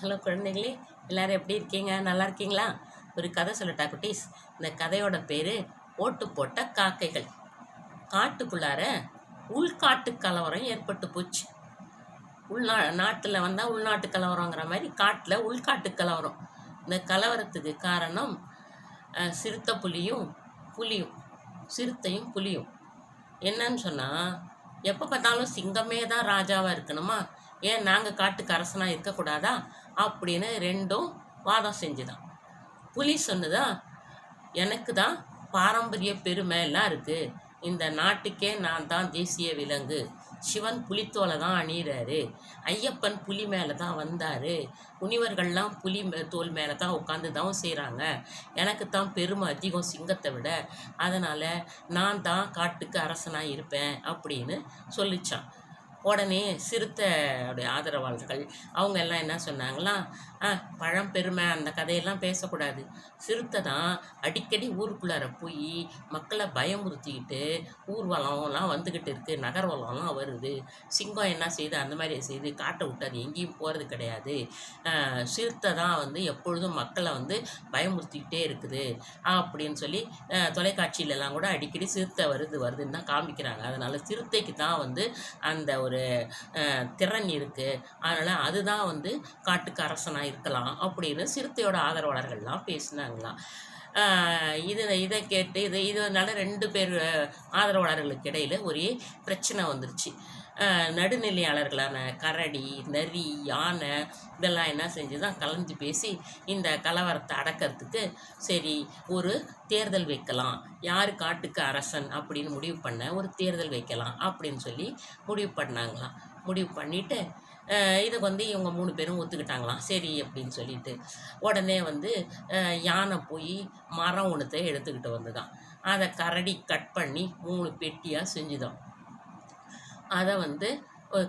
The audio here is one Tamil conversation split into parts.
ஹலோ குழந்தைகளே எல்லோரும் எப்படி இருக்கீங்க? நல்லா இருக்கீங்களா? ஒரு கதை சொல்லட்டா குட்டீஸ்? இந்த கதையோட பேர் ஓட்டு போட்ட காக்கைகள். காட்டுக்குள்ளார உள்காட்டு கலவரம் ஏற்பட்டு போச்சு. உள்நா நாட்டில் வந்தால் உள்நாட்டு கலவரங்கிற மாதிரி காட்டில் உள்காட்டு கலவரம். இந்த கலவரத்துக்கு காரணம் சிறுத்தை புலியும் புலியும் சிறுத்தையும் புலியும். என்னன்னு சொன்னால் எப்போ பார்த்தாலும் சிங்கமே தான் ராஜாவாக இருக்கணுமா? ஏன் நாங்கள் காட்டுக்கு அரசனாக இருக்கக்கூடாதா? அப்படின்னு ரெண்டும் வாதம் செஞ்சுதான். புலி சொன்னதா? எனக்கு தான் பாரம்பரிய பெருமை எல்லாம் இருக்குது இந்த நாட்டுக்கே நான் தான் தேசிய விலங்கு. சிவன் புலித்தோலை தான் அணியிறாரு. ஐயப்பன் புலி மேலே தான் வந்தார். முனிவர்கள்லாம் புலி மே தோல் மேலே தான் உட்காந்து தவம் செய்கிறாங்க எனக்கு தான் பெருமை அதிகம் சிங்கத்தை விட. அதனால் நான் தான் காட்டுக்கு அரசனாக இருப்பேன் அப்படின்னு சொல்லிச்சான். உடனே சிறுத்தையுடைய ஆதரவாளர்கள் அவங்க எல்லாம் என்ன சொன்னாங்களாம் ஆ பழம் பெருமை அந்த கதையெல்லாம் பேசக்கூடாது. சிறுத்தை தான் அடிக்கடி ஊருக்குள்ளார போய் மக்களை பயமுறுத்திக்கிட்டு ஊர்வலம்லாம் வந்துக்கிட்டு இருக்குது நகர்வலம்லாம் வருது. சிங்கம் என்ன செய்யுது அந்த மாதிரி செய்யுது காட்டை விட்டு அது எங்கேயும் போகிறது கிடையாது. சிறுத்தை தான் வந்து எப்பொழுதும் மக்களை வந்து பயமுறுத்திக்கிட்டே இருக்குது. அப்படின்னு சொல்லி தொலைக்காட்சியிலலாம் கூட அடிக்கடி சிறுத்தை வருது வருதுன்னு தான் காமிக்கிறாங்க. அதனால் சிறுத்தைக்கு தான் வந்து அந்த ஒரு திறன் இருக்குது அதனால் அதுதான் வந்து காட்டுக்கு அரசனாக இருக்கலாம் அப்படின்னு சிறுத்தையோட ஆதரவாளர்கள்லாம் பேசினாங்களாம். இது இதை கேட்டு இது இதனால ரெண்டு பேர் ஆதரவாளர்களுக்கு இடையில் ஒரே பிரச்சனை வந்துருச்சு. நடுநிலையாளர்களான கரடி நரி யானை இதெல்லாம் என்ன செஞ்சுதான் கலந்து பேசி இந்த கலவரத்தை அடக்கிறதுக்கு சரி ஒரு தேர்தல் வைக்கலாம். யார் காட்டுக்கு அரசன் அப்படின்னு முடிவு பண்ண ஒரு தேர்தல் வைக்கலாம் அப்படின்னு சொல்லி முடிவு பண்ணாங்களாம். முடிவு பண்ணிட்டு அஹ், இதுக்கு வந்து இவங்க மூணு பேரும் ஒத்துக்கிட்டாங்களாம். சரி அப்படின்னு சொல்லிட்டு உடனே வந்து யானை போய் மரம் ஒன்றுத்தை எடுத்துக்கிட்டு வந்துதான். அதை கரடி கட் பண்ணி மூணு பெட்டியாக செஞ்சுதான். அதை வந்து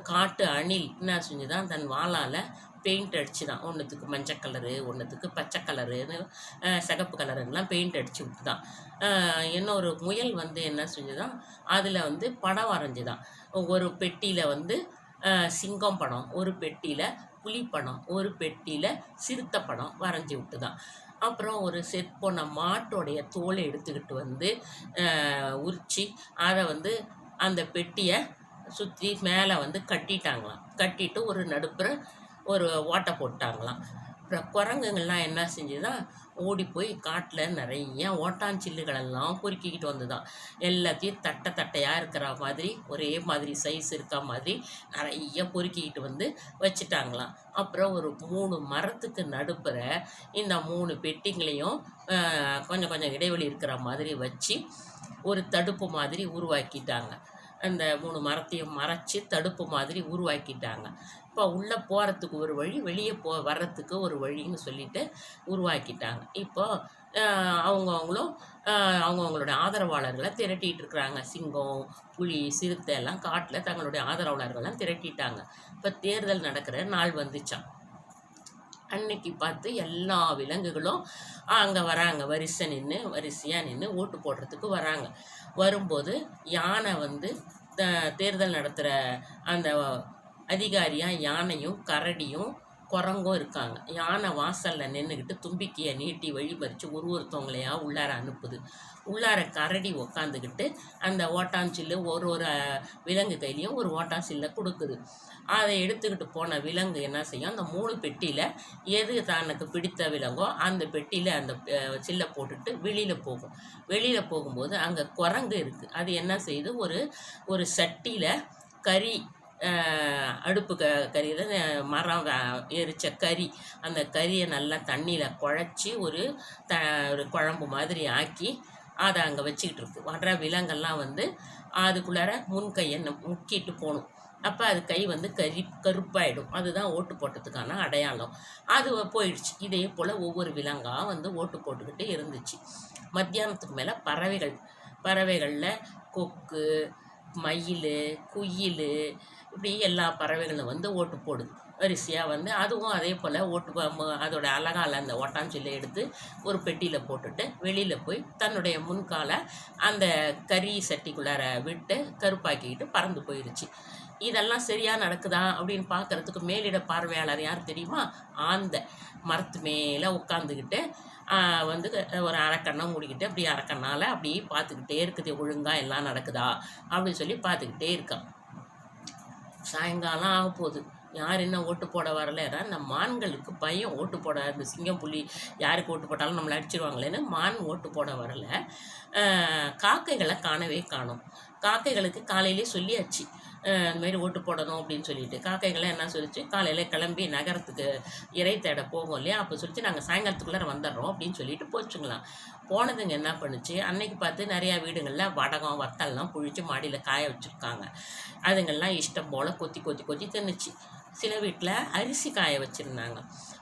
காட்டு அணில் என்ன செஞ்சுதான் தன் வாளால் பெயிண்ட் அடிச்சுதான். ஒன்றுத்துக்கு மஞ்சள் கலரு ஒன்றுத்துக்கு பச்சை கலருன்னு சிகப்பு கலருலாம் பெயிண்ட் அடிச்சு விட்டுதான். இன்னொரு முயல் வந்து என்ன செஞ்சுதான் அதில் வந்து படம் வரைஞ்சுதான். ஒரு பெட்டியில் வந்து சிங்கம் படம் ஒரு பெட்டியில் புலி படம் ஒரு பெட்டியில் சிறுத்தை படம் வரைஞ்சி விட்டுதான். அப்புறம் ஒரு செட் போன மாட்டோடைய தோலை எடுத்துக்கிட்டு வந்து உரித்து உரிச்சு அதை வந்து அந்த பெட்டியை சுற்றி மேலே வந்து கட்டிட்டாங்களாம். கட்டிட்டு ஒரு நடுப்புற ஒரு ஓட்டை போட்டாங்களாம். அப்புறம் குரங்குங்கள்லாம் என்ன செஞ்சுதான் ஓடி போய் காட்டில் நிறைய ஓட்டாஞ்சில்லுகளெல்லாம் பொறுக்கிக்கிட்டு வந்துதான். எல்லாத்தையும் தட்டை தட்டையாக இருக்கிற மாதிரி ஒரே மாதிரி சைஸ் இருக்க மாதிரி நிறைய பொறுக்கிக்கிட்டு வந்து வச்சுட்டாங்களாம். அப்புறம் ஒரு மூணு மரத்துக்கு நடுப்புற இந்த மூணு பெட்டிங்களையும் கொஞ்சம் கொஞ்சம் இடைவெளி இருக்கிற மாதிரி வச்சு ஒரு தடுப்பு மாதிரி உருவாக்கிட்டாங்க. அந்த மூணு மரத்தையும் மறைச்சி தடுப்பு மாதிரி உருவாக்கிட்டாங்க. இப்போ உள்ளே போகிறதுக்கு ஒரு வழி வெளியே போ வர்றதுக்கு ஒரு வழின்னு சொல்லிட்டு உருவாக்கிட்டாங்க. இப்போது அவங்கவுங்களும் அவங்கவுங்களோட ஆதரவாளர்களை திரட்டிகிட்டு இருக்கிறாங்க. சிங்கம் புலி சிறுத்தை எல்லாம் காட்டில் தங்களுடைய ஆதரவாளர்கள்லாம் திரட்டிட்டாங்க. இப்போ தேர்தல் நடக்கிற நாள் வந்துச்சாம். அன்னைக்கு பார்த்து எல்லா விலங்குகளும் அங்கே வராங்க. வரிசை நின்று வரிசையாக நின்று ஓட்டு போடுறதுக்கு வராங்க. வரும்போது யானை வந்து த- தேர்தல் நடத்துகிற அந்த அதிகாரியாக யானையும் கரடியும் குரங்கும் இருக்காங்க. யானை வாசலில் நின்றுக்கிட்டு தும்பிக்கையை நீட்டி வழிமறித்து ஒரு ஒருத்தவங்களையா உள்ளார அனுப்புது. உள்ளார கரடி உக்காந்துக்கிட்டு அந்த ஓட்டாஞ்சில்லு ஒரு ஒரு விலங்கு கையிலையும் ஒரு ஓட்டாஞ்சில்லை கொடுக்குது. அதை எடுத்துக்கிட்டு போன விலங்கு என்ன செய்யும்? அந்த மூணு பெட்டியில் எது தனக்கு பிடித்த விலங்கோ அந்த பெட்டியில் அந்த சில்லை போட்டுட்டு வெளியில் போகும். வெளியில் போகும்போது அங்கே குரங்கு இருக்குது அது என்ன செய்யுது? ஒரு ஒரு சட்டியில் கறி அடுப்பு க கறியில் மரம் எரித்த எரிச்ச கறி. அந்த கறியை நல்லா தண்ணியில் குழச்சி ஒரு த ஒரு குழம்பு மாதிரி ஆக்கி அதை அங்கே வச்சுக்கிட்டு இருக்கு. வர்ற விலங்கெல்லாம் வந்து அதுக்குள்ளார முன் கையை முக்கிட்டு போகணும் அப்போ அது கை வந்து கறி கருப்பாயிடும். அதுதான் ஓட்டு போட்டதுக்கான அடையாளம். அது போயிடுச்சு. இதே போல் ஒவ்வொரு விலங்காக வந்து ஓட்டு போட்டுக்கிட்டு இருந்துச்சு. மத்தியானத்துக்கு மேலே பறவைகள். பறவைகளில் கொக்கு மயில் குயில் இப்படி எல்லா பறவைகளும் வந்து ஓட்டு போடுது. வரிசையாக வந்து அதுவும் அதே போல் ஓட்டு ப- அதோட அழகால அந்த ஓட்டாஞ்சொல்லை எடுத்து ஒரு பெட்டியில் போட்டுட்டு வெளியில் போய் தன்னுடைய முன்காலை அந்த கறி சட்டிக்குள்ளார விட்டு கருப்பாக்கிக்கிட்டு பறந்து போயிடுச்சு இதெல்லாம் சரியாக நடக்குதா அப்படின்னு பார்க்கறதுக்கு மேலிட பார்வையாளர் யார் தெரியுமா? ஆந்த. மரத்து மேலே உட்காந்துக்கிட்டு வந்து ஒரு அரைக்கண்ணை மூடிக்கிட்டு அப்படி அரைக்கண்ணால் அப்படி பார்த்துக்கிட்டே இருக்குது. ஒழுங்காக எல்லாம் நடக்குதா அப்படின்னு சொல்லி பார்த்துக்கிட்டே இருக்கான். சாயங்காலம் ஆக போகுது. யார் என்ன ஓட்டு போட வரல? இந்த மான்களுக்கு பையன் ஓட்டு போட இந்த சிங்கம் புலி யாருக்கு ஓட்டு போட்டாலும் நம்மளை அடிச்சிருவாங்களேன்னு மான் ஓட்டு போட வரல. ஆஹ் காக்கைகளை காணவே காணும். காக்கைகளுக்கு காலையிலே சொல்லியாச்சு இந்த மாதிரி ஓட்டு போடணும் அப்படின்னு சொல்லிட்டு. காக்கைகளை என்ன சொல்லிச்சு காலையில் கிளம்பி நகரத்துக்கு இறை தேட போகும் இல்லையா? அப்போ சொல்லிச்சு நாங்கள் சாயங்காலத்துக்குள்ளார வந்துடுறோம் அப்படின்னு சொல்லிட்டு போச்சுங்களாம். போனதுங்க என்ன பண்ணுச்சு அன்னைக்கு பார்த்து நிறையா வீடுகளில் வடகம் வத்தல்லாம் புழிச்சு மாடியில் காய வச்சுருக்காங்க. அதுங்கெல்லாம் இஷ்டம் போல் கொத்தி கொத்தி கொத்தி தின்னுச்சு. சில வீட்டில் அரிசி காய வச்சுருந்தாங்க.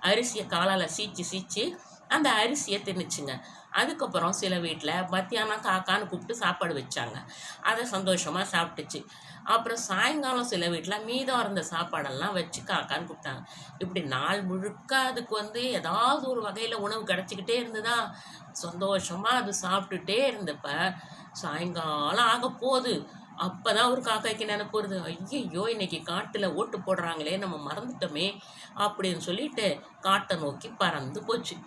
அரிசியை காலால் சீச்சு சீச்சு அந்த அரிசியை தின்னுச்சுங்க. அதுக்கப்புறம் சில வீட்டில் மத்தியானம் காக்கான்னு கூப்பிட்டு சாப்பாடு வச்சாங்க. அதை சந்தோஷமாக சாப்பிட்டுச்சு. அப்புறம் சாயங்காலம் சில வீட்டில் மீதம் இருந்த சாப்பாடெல்லாம் வச்சு காக்கான்னு கூப்பிட்டாங்க. இப்படி நாள் முழுக்க அதுக்கு வந்து ஏதாவது ஒரு வகையில் உணவு கிடச்சிக்கிட்டே இருந்ததா? சந்தோஷமாக அது சாப்பிட்டுட்டே இருந்தப்ப சாயங்காலம் ஆக போகுது. அப்போ தான் ஒரு காக்காய்க்கு நினைப்பு வருது. ஐயையோ இன்னைக்கு காட்டில் ஓட்டு போடுறாங்களே நம்ம மறந்துட்டோமே அப்படின்னு சொல்லிட்டு காட்டை நோக்கி பறந்து போச்சு.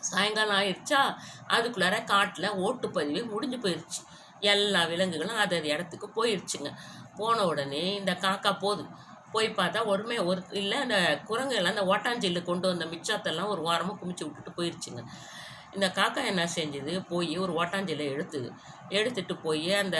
சாயங்காலம் ஆயிடுச்சா அதுக்குள்ளார காட்டில் ஓட்டுப்பதிவு முடிஞ்சு போயிடுச்சு எல்லா விலங்குகளும் அது அது இடத்துக்கு போயிடுச்சுங்க போன உடனே இந்த காக்கா போகுது போய் பார்த்தா ஒருமே ஒரு இல்லை அந்த குரங்குகள் அந்த ஓட்டாஞ்சில்லு கொண்டு வந்த மிச்சத்தெல்லாம் ஒரு வாரமாக குமிச்சு விட்டுட்டு போயிடுச்சுங்க இந்த காக்கா என்ன செஞ்சது? போய் ஒரு ஓட்டாஞ்சிலை எடுத்துது. எடுத்துட்டு போய் அந்த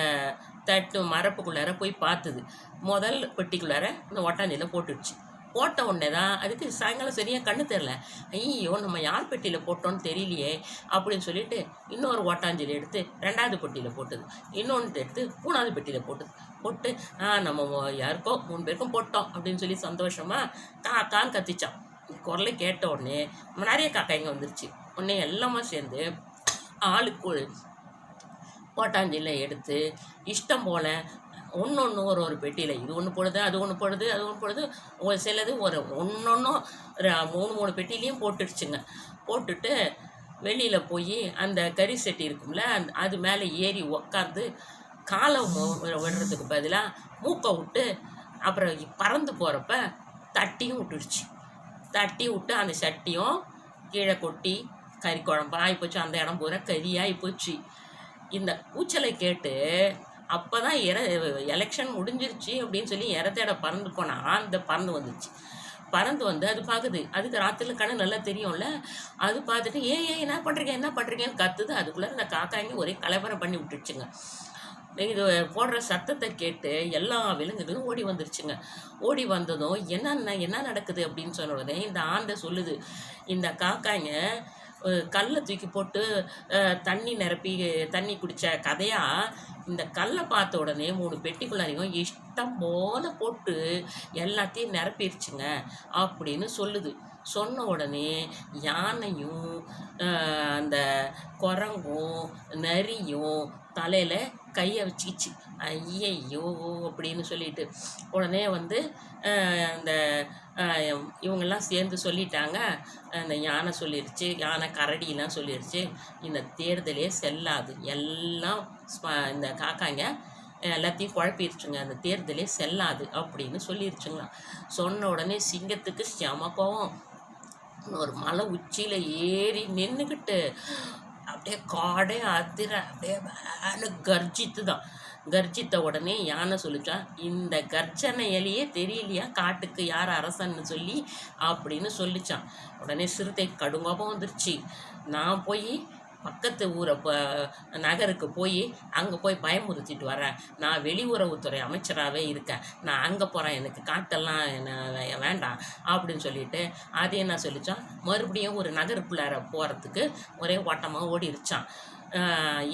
தட்டு மரப்புக்குள்ளார போய் பார்த்துது. முதல் பெட்டிக்குள்ளார இந்த ஓட்டாஞ்சியில் போட்டுடுச்சு. போட்ட உடனே தான் அதுக்கு சாயங்காலம் சரியாக கண்ணு தெரில ஐயோ நம்ம யார் பெட்டியில் போட்டோன்னு தெரியலையே அப்படின்னு சொல்லிட்டு இன்னொரு ஓட்டாஞ்சலி எடுத்து ரெண்டாவது பெட்டியில் போட்டது. இன்னொன்று எடுத்து மூணாவது பெட்டியில் போட்டது. போட்டு ஆ நம்ம யாருக்கோ மூணு பேருக்கும் போட்டோம் அப்படின்னு சொல்லி சந்தோஷமாக காக்கான்னு கத்திச்சான். குரலை கேட்ட உடனே நிறைய காக்காய்ங்க வந்துருச்சு. உடனே எல்லாமே சேர்ந்து ஆளுக்கு ஒரு ஓட்டாஞ்சில எடுத்து இஷ்டம் போல் ஒன்று ஒன்று ஒரு ஒரு பெட்டியில். இது ஒன்று போடுது அது ஒன்று போடுது அது ஒன்று போடுது. ஒரு சிலது ஒரு ஒன்றொன்றும் மூணு மூணு பெட்டிலையும் போட்டுடுச்சுங்க. போட்டுட்டு வெளியில் போய் அந்த கறி செட்டி இருக்கும்ல அந் அது மேலே ஏறி உக்காந்து காலை மு- விடுறதுக்கு பதிலாக மூக்கை விட்டு அப்புறம் பறந்து போகிறப்ப தட்டியும் விட்டுடுச்சு. தட்டி விட்டு அந்த சட்டியும் கீழே கொட்டி கறி குழம்பு ஆகிப்போச்சு அந்த இடம் பூரா கறியாகி போச்சு. இந்த கூச்சலை கேட்டு அப்போ தான் இற எலெக்ஷன் முடிஞ்சிருச்சு அப்படின்னு சொல்லி இறத்தேட பறந்து போனால் அந்த பறந்து வந்துச்சு. பறந்து வந்து அது பார்க்குது அதுக்கு ராத்திரில கண்ணு நல்லா தெரியும்ல. அது பார்த்துட்டு ஏ ஏ என்ன பண்ணுறீங்க என்ன பண்ணுறீங்கன்னு கத்துது. அதுக்குள்ளே அந்த காக்காங்க ஒரே கலவரம் பண்ணி விட்டுருச்சுங்க. இது போடுற சத்தத்தை கேட்டு எல்லா விலங்குகளும் ஓடி வந்துருச்சுங்க. ஓடி வந்ததும் என்னென்ன என்ன நடக்குது? அப்படின்னு சொன்ன உடனே இந்த ஆந்தை சொல்லுது. இந்த காக்காங்க கல்லை தூக்கி போட்டு தண்ணி நிரப்பி தண்ணி குடித்த கதையாக இந்த கல்லை பார்த்த உடனே மூணு பெட்டிக்குள்ளாரையும் இஷ்டம் போல போட்டு எல்லாத்தையும் நிரப்பிடுச்சுங்க அப்படின்னு சொல்லுது. சொன்ன உடனே யானையும் அந்த குரங்கும் நரியும் தலையில் கையை வச்சுக்கிச்சு. ஐயையோ அப்படின்னு சொல்லிட்டு. உடனே வந்து அந்த இவங்கெல்லாம் சேர்ந்து சொல்லிட்டாங்க. அந்த யானை சொல்லிருச்சு யானை கரடிலாம் சொல்லிடுச்சு இந்த தேர்தலே செல்லாது. எல்லாம் ஸ்ம- இந்த காக்காங்க எல்லாத்தையும் குழப்பிருச்சுங்க. அந்த தேர்தலே செல்லாது அப்படின்னு சொல்லிடுச்சுங்களாம் சொன்ன உடனே சிங்கத்துக்கு செம கோவம். ஒரு மலை உச்சியில் ஏறி நின்றுக்கிட்டு அப்படியே காடே அதிர அப்படியே வேனு கர்ஜித்து தான் கர்ஜித்த உடனே யானை சொல்லிச்சான் இந்த கர்ஜனை எலியே தெரியலையா? காட்டுக்கு யார் அரசன்னு சொல்லி அப்படின்னு சொல்லிச்சான் உடனே சிறுத்தை கடுங்கோபம் வந்துருச்சு. நான் போய் பக்கத்து ஊரை ப நகருக்கு போய் அங்கே போய் பயமுறுத்திட்டு வரேன். நான் வெளியுறவுத்துறை அமைச்சராகவே இருக்கேன். நான் அங்கே போகிறேன் எனக்கு காட்டெல்லாம் என்ன வேண்டாம் அப்படின்னு சொல்லிட்டு அது என்ன சொல்லிச்சான்? மறுபடியும் ஒரு நகருக்குள்ளார போகிறதுக்கு ஒரே ஓட்டமாக ஓடிருச்சான்.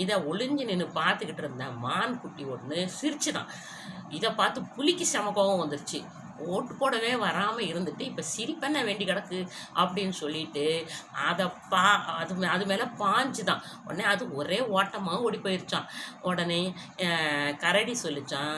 இதை ஒளிஞ்சு நின்று பார்த்துக்கிட்டு இருந்த மான் குட்டி ஒன்று சிரிச்சுதான். இதை பார்த்து புலிக்கு செம கோவம் வந்துருச்சு. ஓட்டு போடவே வராமல் இருந்துட்டு இப்போ சிரிப்பண்ண வேண்டி கிடக்கு? அப்படின்னு சொல்லிட்டு அதை பா அது அது மேலே பாஞ்சு தான் உடனே அது ஒரே ஓட்டமாக ஓடி போயிருச்சான். உடனே கரடி சொல்லிச்சான்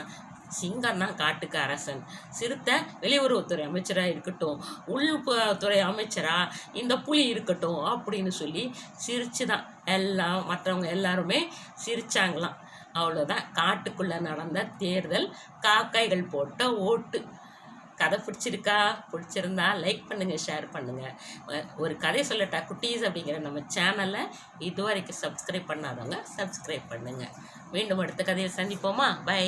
சிங்கம் தான் காட்டுக்கு அரசன். சிறுத்தை வெளியுறவுத்துறை அமைச்சராக இருக்கட்டும் உள்துறை அமைச்சராக இந்த புலி இருக்கட்டும் அப்படின்னு சொல்லி சிரிச்சு தான் எல்லாம் மற்றவங்க எல்லாருமே சிரித்தாங்களாம் அவ்வளோதான் காட்டுக்குள்ளே நடந்த தேர்தல் காக்கைகள் போட்ட ஓட்டு. கதை பிடிச்சிருக்கா? பிடிச்சிருந்தா லைக் பண்ணுங்கள் ஷேர் பண்ணுங்கள் ஒரு கதை சொல்லட்டா? குட்டீஸ் அப்படிங்கிற நம்ம சேனலை இதுவரைக்கும் சப்ஸ்கிரைப் பண்ணாதவங்க சப்ஸ்கிரைப் பண்ணுங்கள் மீண்டும் அடுத்த கதையை சந்திப்போமா? பை